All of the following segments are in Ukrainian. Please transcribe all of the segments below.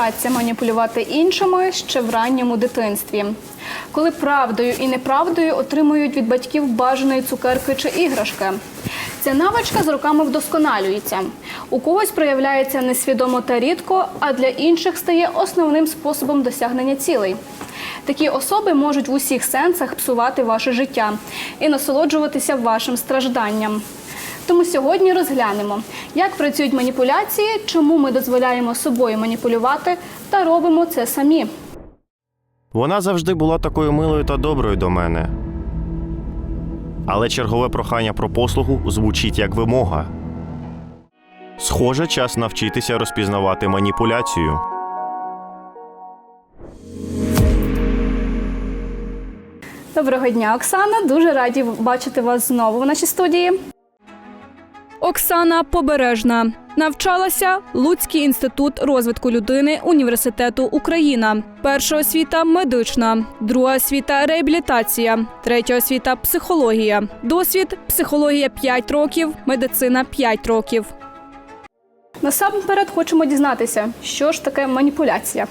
Вчаться маніпулювати іншими ще в ранньому дитинстві, коли правдою і неправдою отримують від батьків бажаної цукерки чи іграшки. Ця навичка з роками вдосконалюється. У когось проявляється несвідомо та рідко, а для інших стає основним способом досягнення цілей. Такі особи можуть в усіх сенсах псувати ваше життя і насолоджуватися вашим стражданням. Тому сьогодні розглянемо, як працюють маніпуляції, чому ми дозволяємо собою маніпулювати та робимо це самі. Вона завжди була такою милою та доброю до мене. Але чергове прохання про послугу звучить як вимога. Схоже, час навчитися розпізнавати маніпуляцію. Доброго дня, Оксана. Дуже раді бачити вас знову в нашій студії. Оксана Побережна навчалася Луцький інститут розвитку людини університету Україна. Перша освіта медична, друга освіта реабілітація, третя освіта психологія. Досвід психологія 5 років, медицина 5 років. Насамперед хочемо дізнатися, що ж таке маніпуляція.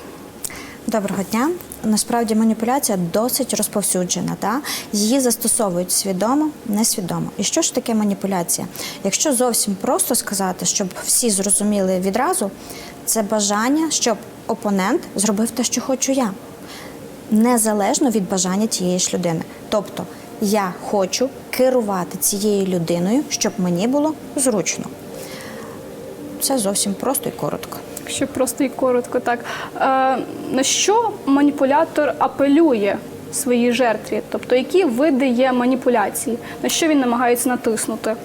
Доброго дня. Насправді маніпуляція досить розповсюджена. Та? Її застосовують свідомо, несвідомо. І що ж таке маніпуляція? Якщо зовсім просто сказати, щоб всі зрозуміли відразу, це бажання, щоб опонент зробив те, що хочу я, незалежно від бажання тієї ж людини. Тобто я хочу керувати цією людиною, щоб мені було зручно. Це зовсім просто і коротко. Якщо просто і коротко, так е, на що маніпулятор апелює своїй жертві? Тобто, які види є маніпуляції, на що він намагається натиснути?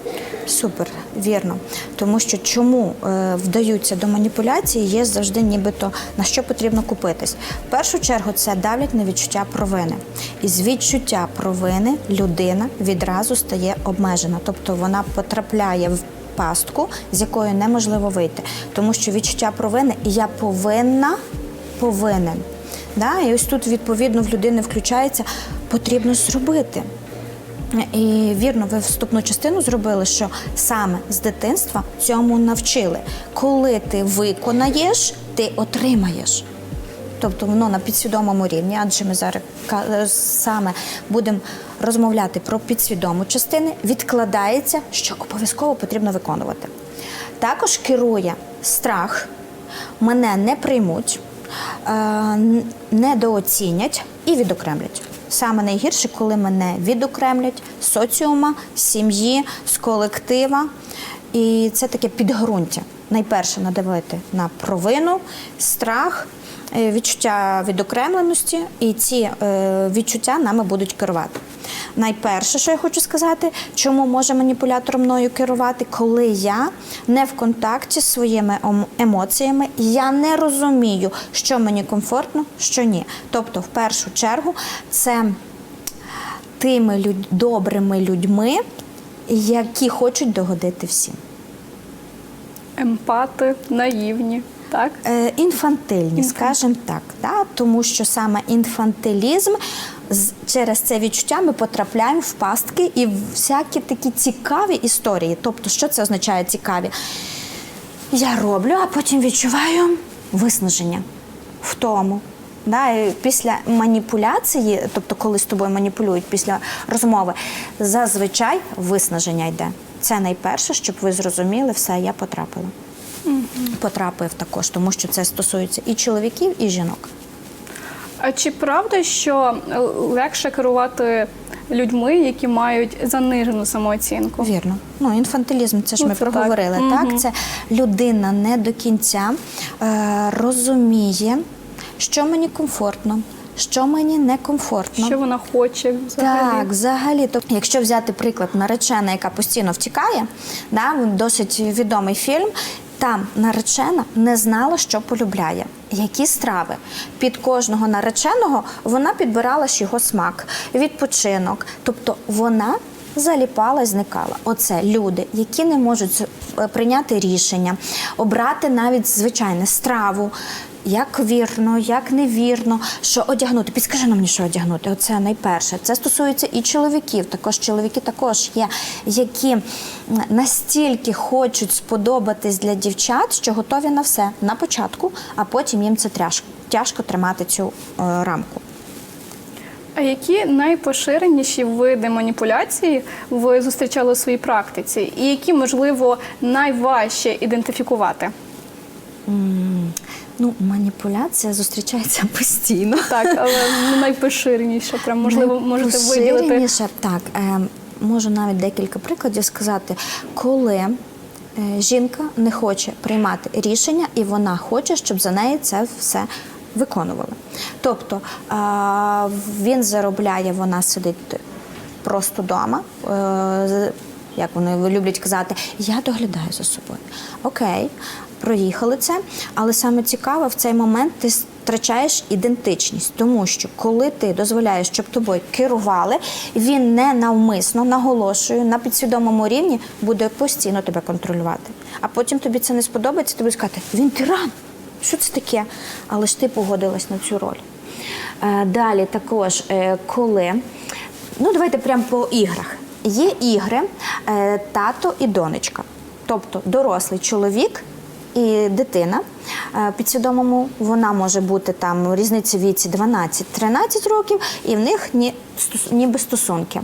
Супер, вірно. Тому що чому е, вдаються до маніпуляції, є завжди нібито на що потрібно купитись. В першу чергу це давлять на відчуття провини. І з відчуття провини людина відразу стає обмежена, тобто вона потрапляє в пастку, з якої неможливо вийти. Тому що відчуття провини і я повинна, повинен. Да? І ось тут, відповідно, в людини включається, потрібно зробити. І вірно, ви вступну частину зробили, що саме з дитинства цьому навчили. Коли ти виконаєш, ти отримаєш. Тобто воно на підсвідомому рівні, адже ми зараз саме будемо розмовляти про підсвідому частини, відкладається, що обов'язково потрібно виконувати. Також керує страх, мене не приймуть, е, недооцінять і відокремлять. Саме найгірше, коли мене відокремлять з соціума, з сім'ї, з колектива. І це таке підґрунтя. Найперше надавити на провину, страх, е, відчуття відокремленості, і ці е, відчуття нами будуть керувати. Найперше, що я хочу сказати, чому може маніпулятор мною керувати, коли я не в контакті з своїми ем- емоціями, я не розумію, що мені комфортно, що ні. Тобто, в першу чергу, це тими людь- добрими людьми, які хочуть догодити всім. Емпати, наївні, так? Е, інфантильні, скажімо так, да? тому що саме інфантилізм через це відчуття ми потрапляємо в пастки і в всякі такі цікаві історії. Тобто, що це означає цікаві? Я роблю, а потім відчуваю виснаження в тому. Да, і після маніпуляції, тобто коли з тобою маніпулюють після розмови, зазвичай виснаження йде. Це найперше, щоб ви зрозуміли, все, я потрапила. Потрапив також, тому що це стосується і чоловіків, і жінок. А чи правда, що легше керувати людьми, які мають занижену самооцінку? Вірно. Ну, інфантилізм, це ж Ну, ми це так. проговорили. Так, це людина не до кінця е, розуміє, що мені комфортно, що мені некомфортно. Що вона хоче взагалі? Так, взагалі, то якщо взяти приклад наречена, яка постійно втікає, да, досить відомий фільм. Там наречена не знала, що полюбляє, які страви. Під кожного нареченого вона підбирала ж його смак, відпочинок. Тобто вона заліпала і зникала. Оце люди, які не можуть е, прийняти рішення, обрати навіть звичайне страву. Як вірно, як невірно, що одягнути. Підскажи нам що одягнути. Оце найперше. Це стосується і чоловіків. Також чоловіки також є, які настільки хочуть сподобатись для дівчат, що готові на все на початку, а потім їм це тяжко, тяжко тримати цю е, рамку. А які найпоширеніші види маніпуляції ви зустрічали у своїй практиці, і які, можливо, найважче ідентифікувати? Ну, маніпуляція зустрічається постійно. Так, але ну, найпоширеніше, прям можливо, можете виділити. Так, е, можу навіть декілька прикладів сказати, коли е, жінка не хоче приймати рішення, і вона хоче, щоб за неї це все виконували. Тобто він заробляє, вона сидить просто вдома. Е, як вони люблять казати, я доглядаю за собою. Окей, проїхали це, але саме цікаве, в цей момент ти втрачаєш ідентичність, тому що коли ти дозволяєш, щоб тобою керували, він не навмисно наголошую на підсвідомому рівні буде постійно тебе контролювати. А потім тобі це не сподобається, будеш сказати, він тиран. Що це таке? Але ж ти погодилась на цю роль. Е, Далі також, е, коли ну давайте прямо по іграх. Є ігри е, тато і донечка, тобто дорослий чоловік і дитина. Е, Підсвідомому вона може бути там різниця віці 12-13 років, і в них ні, ніби стосунки.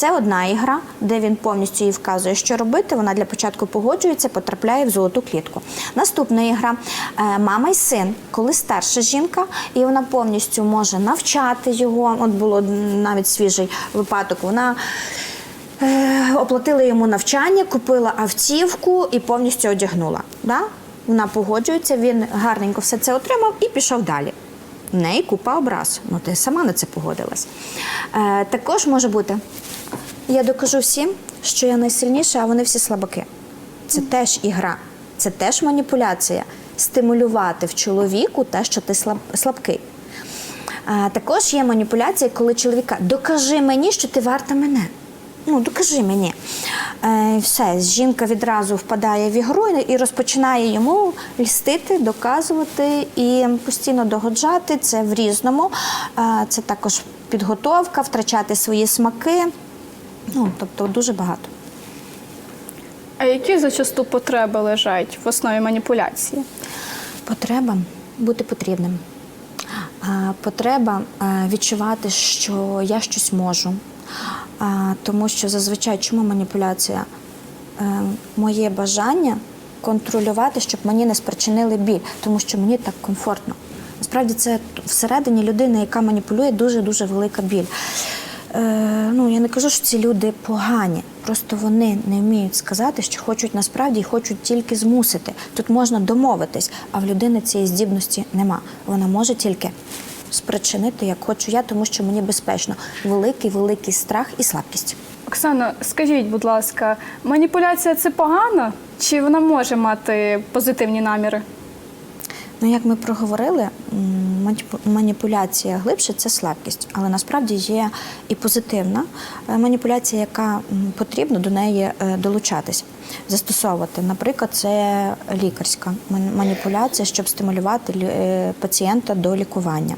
Це одна ігра, де він повністю їй вказує, що робити. Вона для початку погоджується, потрапляє в золоту клітку. Наступна ігра е, мама і син, коли старша жінка, і вона повністю може навчати його. От було навіть свіжий випадок. Вона е, оплатила йому навчання, купила автівку і повністю одягнула. Да? Вона погоджується, він гарненько все це отримав і пішов далі. В неї купа образ. Ну, ти сама на це погодилась. Е, також може бути: я докажу всім, що я найсильніша, а вони всі слабаки. Це теж ігра, це теж маніпуляція. Стимулювати в чоловіку те, що ти слаб, слабкий. А, також є маніпуляція, коли чоловіка докажи мені, що ти варта мене. Ну, докажи мені. Е, все, жінка відразу впадає в ігру і розпочинає йому лістити, доказувати і постійно догоджати. Це в різному. Е, це також підготовка, втрачати свої смаки. Ну, тобто дуже багато. А які зачасту потреби лежать в основі маніпуляції? Потреба бути потрібним. Потреба е, відчувати, що я щось можу. Тому що зазвичай чому маніпуляція? Е, Моє бажання контролювати, щоб мені не спричинили біль, тому що мені так комфортно. Насправді це всередині людини, яка маніпулює, дуже дуже велика біль. Е, ну, я не кажу, що ці люди погані. Просто вони не вміють сказати, що хочуть насправді і хочуть тільки змусити. Тут можна домовитись, а в людини цієї здібності нема. Вона може тільки спричинити, як хочу я, тому що мені безпечно. Великий, великий страх і слабкість. Оксано, скажіть, будь ласка, маніпуляція це погано? Чи вона може мати позитивні наміри? Ну, як ми проговорили, маніпуляція глибше це слабкість, але насправді є і позитивна е, маніпуляція, яка потрібно до неї е, долучатись, застосовувати. Наприклад, це лікарська маніпуляція, щоб стимулювати е, пацієнта до лікування.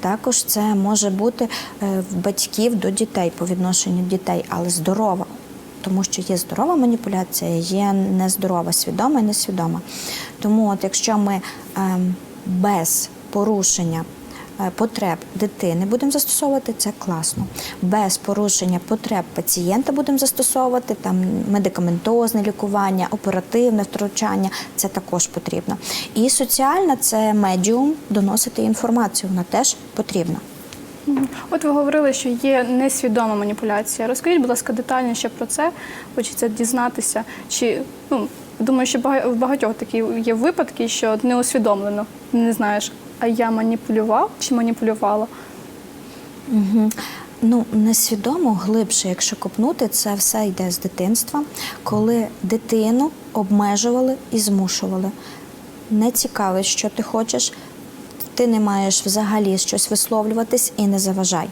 Також це може бути е, в батьків до дітей по відношенню дітей, але здорова. Тому що є здорова маніпуляція, є нездорова, свідома і несвідома. Тому, от якщо ми ем, без порушення потреб дитини будемо застосовувати, це класно. Без порушення потреб пацієнта будемо застосовувати там медикаментозне лікування, оперативне втручання, це також потрібно. І соціальна це медіум доносити інформацію, вона теж потрібна. От ви говорили, що є несвідома маніпуляція. Розкажіть, будь ласка, детальніше про це. Хочеться дізнатися. Чи ну думаю, що в багатьох такі є випадки, що от неусвідомлено не знаєш, я маніпулював чи маніпулювала. Угу. Ну, несвідомо глибше, якщо копнути, це все йде з дитинства, коли дитину обмежували і змушували. Не цікавить, що ти хочеш. Ти не маєш взагалі щось висловлюватись і не заважай.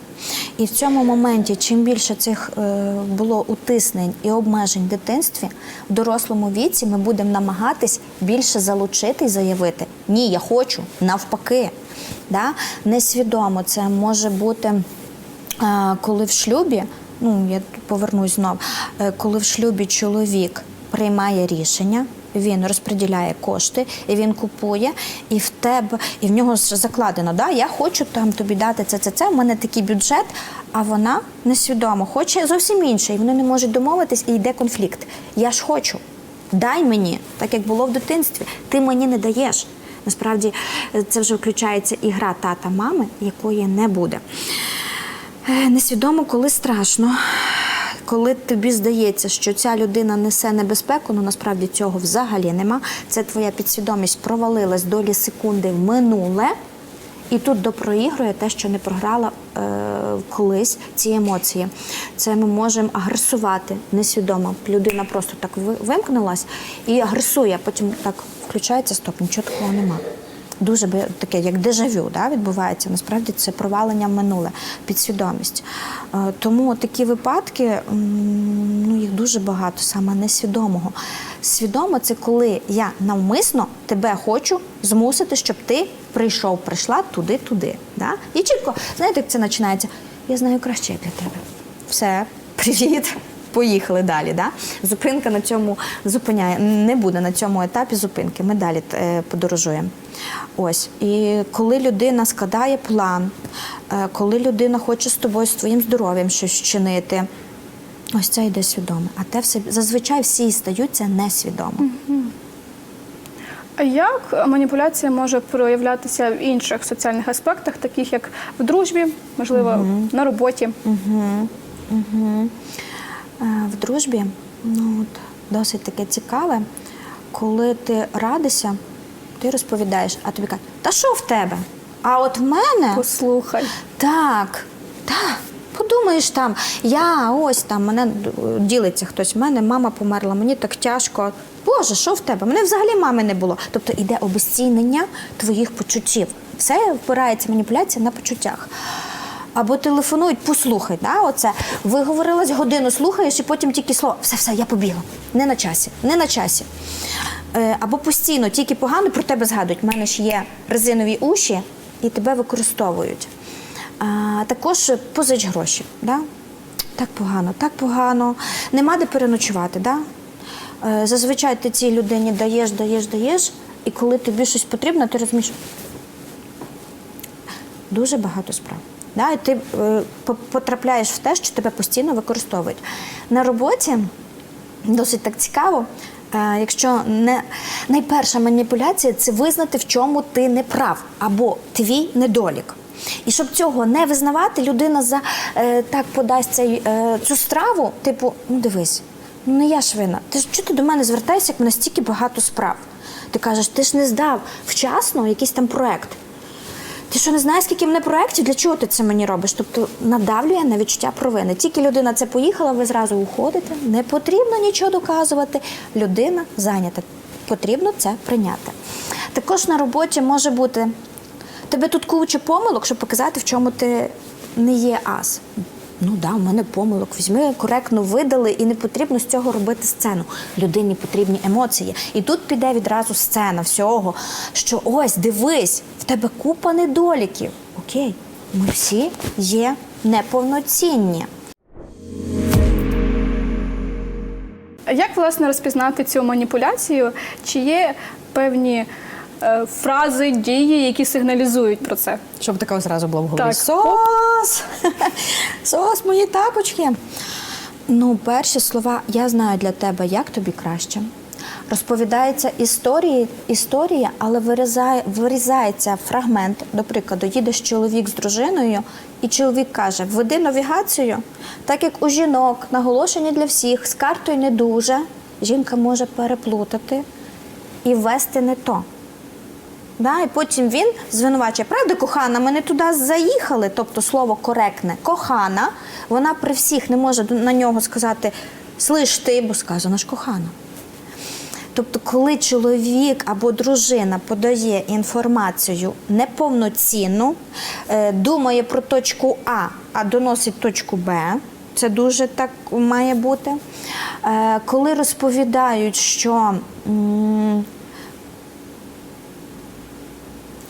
І в цьому моменті, чим більше цих е, було утиснень і обмежень в дитинстві, в дорослому віці ми будемо намагатись більше залучити і заявити Ні, я хочу, навпаки. Да? Несвідомо це може бути, е, коли в шлюбі, ну я повернусь знов, е, коли в шлюбі чоловік приймає рішення. Він розподіляє кошти, і він купує, і в тебе, і в нього закладено, да, я хочу там тобі дати це, це, це. У мене такий бюджет, а вона несвідомо хоче зовсім інше, і вони не можуть домовитись, і йде конфлікт. Я ж хочу. Дай мені, так як було в дитинстві. Ти мені не даєш. Насправді е, це вже включається ігра тата мами, якої не буде. Е, Несвідомо, коли страшно, коли тобі здається, що ця людина несе небезпеку, ну насправді цього взагалі нема. Це твоя підсвідомість провалилась долі секунди в минуле, і тут допроігрує те, що не програла е, колись ці емоції. Це ми можемо агресувати несвідомо. Людина просто так ви- вимкнулась і агресує, потім так включається, стоп, нічого такого нема. Дуже таке, як дежавю, да, відбувається. Насправді це провалення в минуле, підсвідомість. Е, Тому такі випадки, ну їх дуже багато, саме несвідомого. Свідомо це коли я навмисно тебе хочу змусити, щоб ти прийшов, прийшла туди, туди. Да? І чітко, знаєте, як це починається? Я знаю краще для тебе. Все, привіт. Поїхали далі. Да? Зупинка на цьому зупиняє. Не буде на цьому етапі зупинки. Ми далі е, подорожуємо. Ось. І коли людина складає план, е, коли людина хоче з тобою, з твоїм здоров'ям щось вчинити, ось це йде свідомо. А те все зазвичай всі стаються несвідомо. А як маніпуляція може проявлятися в інших соціальних аспектах, таких як в дружбі, можливо, на роботі? Е, В дружбі ну, от, досить таке цікаве, коли ти радишся, ти розповідаєш, а тобі кажуть, та що в тебе? А от в мене Послухай. так, так. Подумаєш там, я ось там мене ділиться хтось. в мене мама померла, мені так тяжко. Боже, що в тебе? Мене взагалі мами не було. Тобто іде обесцінення твоїх почуттів. Все впирається маніпуляція на почуттях. Або телефонують, послухай, да, оце виговорилась годину, слухаєш, і потім тільки слово, все, все, я побігла. Не на часі, не на часі. Е, або постійно, тільки погано про тебе згадують. У мене ж є резинові уші, і тебе використовують. А, також позич гроші. Да? Так погано, так погано. Нема де переночувати. Да? Е, зазвичай ти цій людині даєш, даєш, даєш, і коли тобі щось потрібно, ти розумієш, дуже багато справ. Да? І ти е, по- потрапляєш в те, що тебе постійно використовують. На роботі досить так цікаво. е, Якщо не найперша маніпуляція це визнати, в чому ти не прав або твій недолік. І щоб цього не визнавати, людина за е, так подасть цей, е, цю страву, типу, ну дивись, ну не я ж винна. Ти ж чого ти до мене звертаєшся, як в мене стільки багато справ? Ти кажеш, ти ж не здав вчасно якийсь там проект. Ти що не знаєш, скільки мене проєктів? Для чого ти це мені робиш? Тобто надавлює на відчуття провини. Тільки людина це поїхала, ви зразу уходите. Не потрібно нічого доказувати. Людина зайнята. Потрібно це прийняти. Також на роботі може бути тебе тут куча помилок, щоб показати, в чому ти не є ас. Ну да, у мене помилок. Візьми, коректно видали, і не потрібно з цього робити сцену. Людині потрібні емоції. І тут піде відразу сцена всього, що ось, дивись, в тебе купа недоліків. Окей, ми всі є неповноцінні. Як власне розпізнати цю маніпуляцію? Чи є певні фрази, дії, які сигналізують про це? Щоб така зразу була в голові. Так. Сос! Сос, мої тапочки. Ну, перші слова я знаю для тебе, як тобі краще. Розповідається історії, історія, але вирізає, вирізається фрагмент. До прикладу, їдеш чоловік з дружиною, і чоловік каже: введи навігацію, так як у жінок, наголошення для всіх, з картою не дуже. Жінка може переплутати і ввести не то. Да, і потім він звинувачує, правда, кохана, ми не туди заїхали. Тобто слово коректне кохана, вона при всіх не може на нього сказати слиш ти, бо сказано ж кохана. Тобто, коли чоловік або дружина подає інформацію неповноцінну, е, думає про точку А, а доносить точку Б, це дуже так має бути. Е, Коли розповідають, що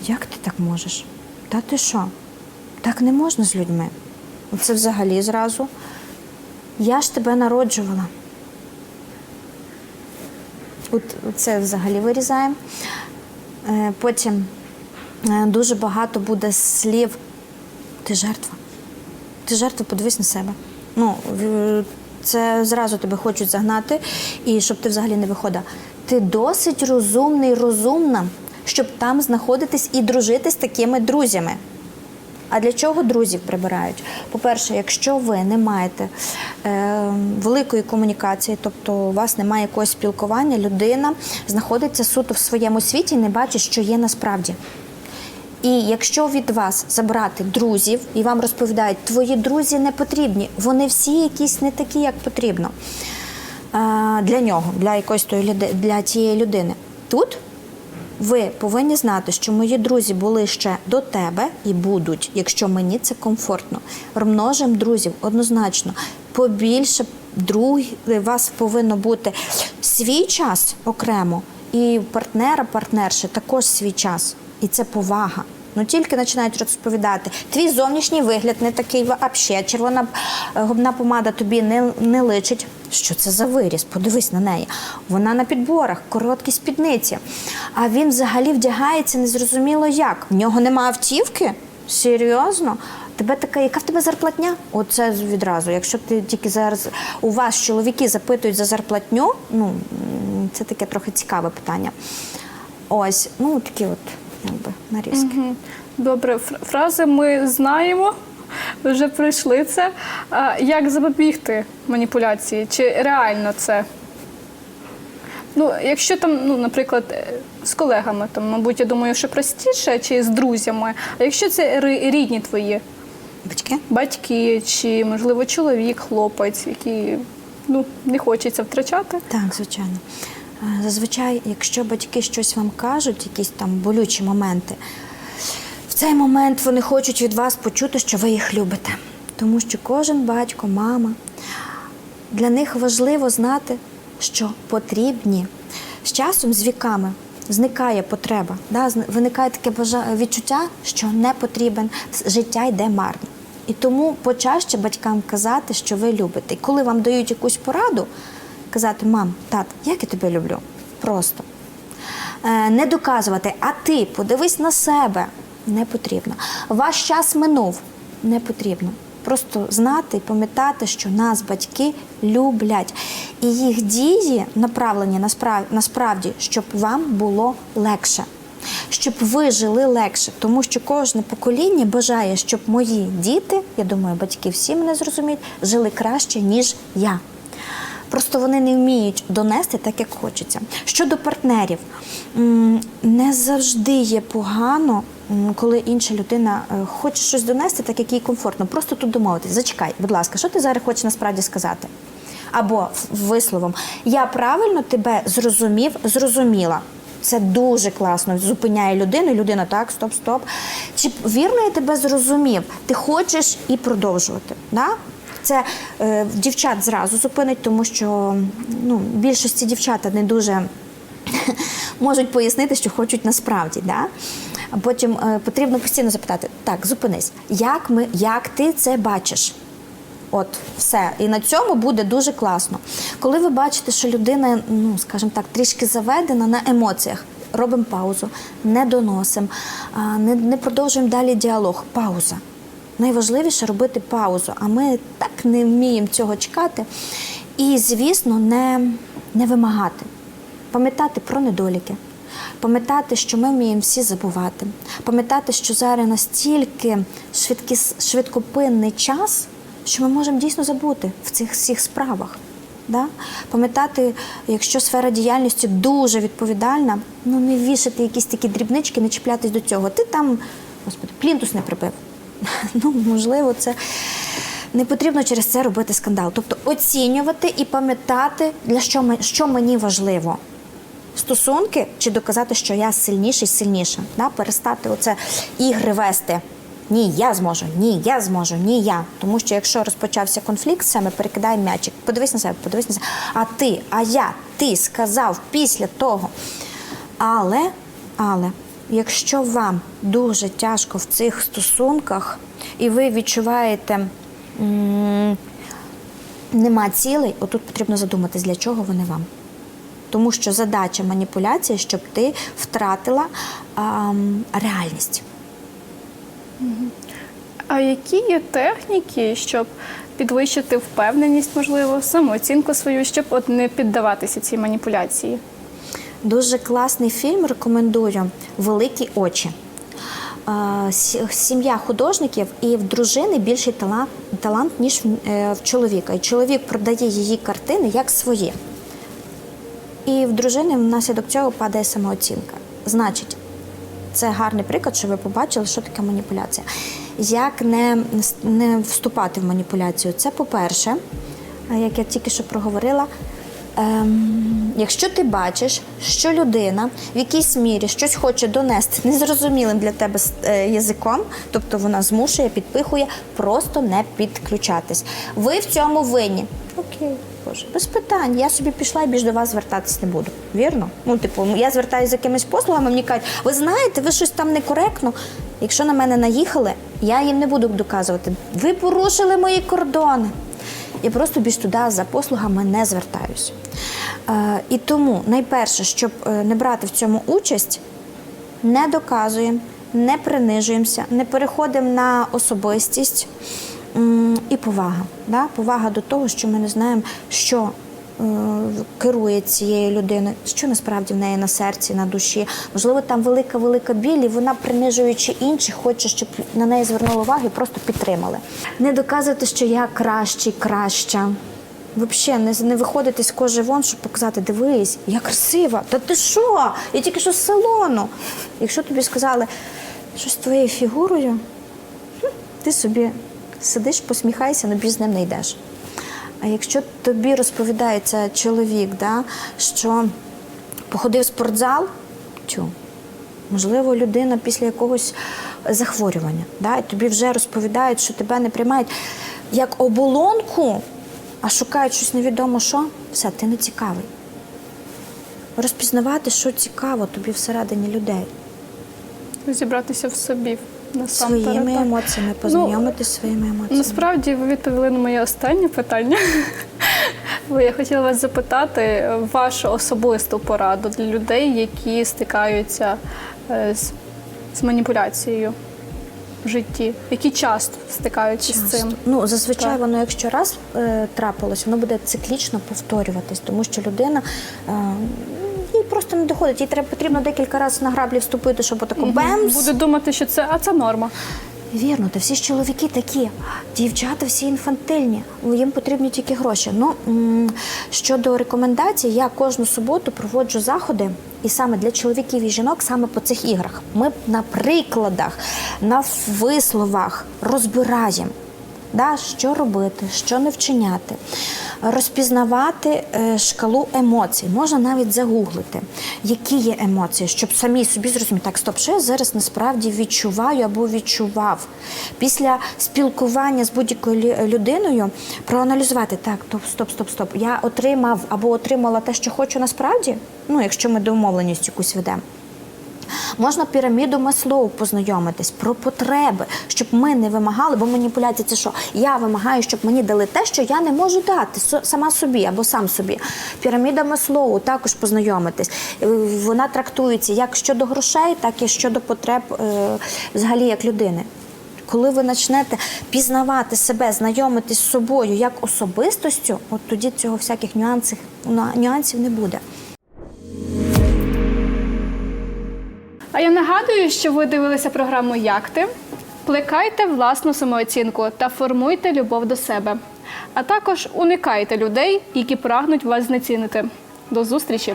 як ти так можеш? Та ти що? Так не можна з людьми. Це взагалі зразу. Я ж тебе народжувала. От це взагалі вирізаємо. Е, Потім е, дуже багато буде слів. Ти жертва. Ти жертва, подивись на себе. Ну, це зразу тебе хочуть загнати, і щоб ти взагалі не виходив. Ти досить розумний, розумна, щоб там знаходитись і дружити з такими друзями. А для чого друзів прибирають? По-перше, якщо ви не маєте е, великої комунікації, тобто у вас немає якогось спілкування, людина знаходиться суто в своєму світі і не бачить, що є насправді. І якщо від вас забрати друзів і вам розповідають, твої друзі не потрібні, вони всі якісь не такі, як потрібно а, для нього, для якоїсь тої для тієї людини. Тут ви повинні знати, що мої друзі були ще до тебе і будуть, якщо мені це комфортно. Розмножимо друзів однозначно. Побільше друзів, у вас повинно бути свій час окремо, і партнера, партнерші також свій час. І це повага. Ну тільки починають розповідати, твій зовнішній вигляд не такий взагалі, червона е, губна помада тобі не, не личить. Що це за виріс? Подивись на неї. Вона на підборах, короткі спідниці. А він взагалі вдягається незрозуміло як. В нього нема автівки? Серйозно? Тебе така, яка в тебе зарплатня? Оце відразу. Якщо ти тільки зараз у вас чоловіки запитують за зарплатню, ну це таке трохи цікаве питання. Ось, ну такі от якби нарізки. Мгм. Добре, фр- фрази ми знаємо, вже пройшли це. Як запобігти маніпуляції? Чи реально це? Ну, якщо там, ну, наприклад, е, з колегами, там, мабуть, я думаю, що простіше, чи з друзями. А якщо це рідні твої Батьки? батьки, чи, можливо, чоловік, хлопець, який ну, не хочеться втрачати? Так, звичайно. Е, Зазвичай, якщо батьки щось вам кажуть, якісь там болючі моменти, цей момент вони хочуть від вас почути, що ви їх любите. Тому що кожен батько, мама, для них важливо знати, що потрібні. З часом, з віками, зникає потреба. Да? Виникає таке відчуття, що не потрібен, життя йде марно. І тому почаще батькам казати, що ви любите. І коли вам дають якусь пораду, казати, мам, тат, як я тебе люблю? Просто. Е, Не доказувати, а ти подивись на себе. Не потрібно. Ваш час минув. Не потрібно. Просто знати і пам'ятати, що нас батьки люблять. І їх дії направлені насправді, насправді, щоб вам було легше, щоб ви жили легше. Тому що кожне покоління бажає, щоб мої діти, я думаю, батьки всі мене зрозуміють, жили краще, ніж я. Просто вони не вміють донести так, як хочеться. Щодо партнерів, не завжди є погано, коли інша людина е, хоче щось донести, так як їй комфортно. Просто тут домовитись. Зачекай, будь ласка, що ти зараз хочеш насправді сказати? Або висловом Я правильно тебе зрозумів, зрозуміла. Це дуже класно. Зупиняє людину, людина так, стоп, стоп. Чи вірно я тебе зрозумів? Ти хочеш і продовжувати. Да? Це е, дівчат зразу зупинить, тому що ну, більшості дівчата не дуже можуть пояснити, що хочуть насправді. Да? А потім е, потрібно постійно запитати: так, зупинись, як, ми, як ти це бачиш? От, все. І на цьому буде дуже класно. Коли ви бачите, що людина, ну скажімо так, трішки заведена на емоціях, робимо паузу, не доносимо, не, продовжуємо далі діалог. Пауза. Найважливіше робити паузу, а ми так не вміємо цього чекати. І, звісно, не, не вимагати. Пам'ятати про недоліки, пам'ятати, що ми вміємо всі забувати, пам'ятати, що зараз настільки швидкі, швидкопинний час, що ми можемо дійсно забути в цих всіх справах. Да? Пам'ятати, якщо сфера діяльності дуже відповідальна, ну не вішати якісь такі дрібнички, не чіплятись до цього. Ти там, господи, плінтус не прибив. Ну, можливо, це не потрібно через це робити скандал. Тобто оцінювати і пам'ятати, для що, що мені важливо. стосунки чи доказати, що я сильніший, сильніша. Да? Перестати оце ігри вести. Ні, я зможу, ні, я зможу, ні, я. Тому що якщо розпочався конфлікт, саме перекидає м'ячик. Подивись на себе, подивись на себе. А ти, а я, ти сказав після того. Але, але, якщо вам дуже тяжко в цих стосунках, і ви відчуваєте. Нема цілей, отут потрібно задуматись, для чого вони вам. Тому що задача маніпуляції, щоб ти втратила ам, реальність. А які є техніки, щоб підвищити впевненість, можливо, самооцінку свою, щоб от не піддаватися цій маніпуляції? Дуже класний фільм рекомендую Великі очі. Сім'я художників і в дружини більший талант, талант ніж в, е, чоловіка. І чоловік продає її картини як свої. І в дружини внаслідок цього падає самооцінка. Значить, це гарний приклад, що ви побачили, що таке маніпуляція. Як не, не вступати в маніпуляцію? Це по-перше, як я тільки що проговорила. Ем, якщо ти бачиш, що людина в якійсь мірі щось хоче донести незрозумілим для тебе е, язиком, тобто вона змушує, підпихує, просто не підключатись. Ви в цьому винні. Окей, боже, без питань. Я собі пішла і більш до вас звертатись не буду. Вірно? Ну, типу, я звертаюся з якимись послугами, мені кажуть, ви знаєте, ви щось там некоректно. Якщо на мене наїхали, я їм не буду доказувати. Ви порушили мої кордони. Я просто більш туди за послугами не звертаюся. Е, і тому найперше, щоб е, не брати в цьому участь, не доказуємо, не принижуємося, не переходимо на особистість і повага. Повага до того, що ми не знаємо, що керує цією людиною, що насправді в неї на серці, на душі. Можливо, там велика велика біль, і вона, принижуючи інших, хоче, щоб на неї звернули увагу і просто підтримали. Не доказувати, що я кращий, краща. Взагалі, не, не виходити з кожи вон, щоб показати, дивись, я красива. Та ти що? Я тільки що з салону. Якщо тобі сказали, що з твоєю фігурою, ти собі сидиш, посміхайся, але ним не йдеш. А якщо тобі розповідається чоловік, да, що походив в спортзал, тю, можливо, людина після якогось захворювання, да, і тобі вже розповідають, що тебе не приймають як оболонку, а шукають щось невідомо що, все, ти не цікавий. Розпізнавати, що цікаво тобі всередині людей. Розібратися в собі насамперед. Своїми так. емоціями, познайомитися зі своїми емоціями. Насправді ви відповіли на моє останнє питання. Бо я хотіла вас запитати вашу особисту пораду для людей, які стикаються е, з, з маніпуляцією в житті, які часто стикаються з цим. Ну, зазвичай Так. воно, якщо раз е, трапилось, воно буде циклічно повторюватись, тому що людина. Е, просто не доходить, їй треба потрібно декілька разів на граблі вступити, щоб отако бемс. Буде думати, що це, а це норма. Вірно, та всі ж чоловіки такі, дівчата всі інфантильні, їм потрібні тільки гроші. Ну щодо рекомендацій, я кожну суботу проводжу заходи, і саме для чоловіків і жінок, саме по цих іграх. Ми на прикладах, на висловах розбираємо. Да, що робити, що не вчиняти, розпізнавати е, шкалу емоцій. Можна навіть загуглити, які є емоції, щоб самі собі зрозуміти, так, стоп, що я зараз насправді відчуваю або відчував. Після спілкування з будь-якою людиною проаналізувати, так, стоп, стоп, стоп, стоп. Я отримав або отримала те, що хочу насправді, ну, якщо ми домовленість якусь ведемо. Можна піраміду Маслоу познайомитись про потреби, щоб ми не вимагали, бо маніпуляція це що? Я вимагаю, щоб мені дали те, що я не можу дати сама собі або сам собі. Піраміда Маслоу також познайомитись. Е, Вона трактується як щодо грошей, так і щодо потреб е, взагалі як людини. Коли ви почнете пізнавати себе, знайомитись з собою як особистостю, от тоді цього всяких нюансів, нюансів не буде. А я нагадую, що ви дивилися програму Як ти? Плекайте власну самооцінку та формуйте любов до себе. А також уникайте людей, які прагнуть вас знецінити. До зустрічі!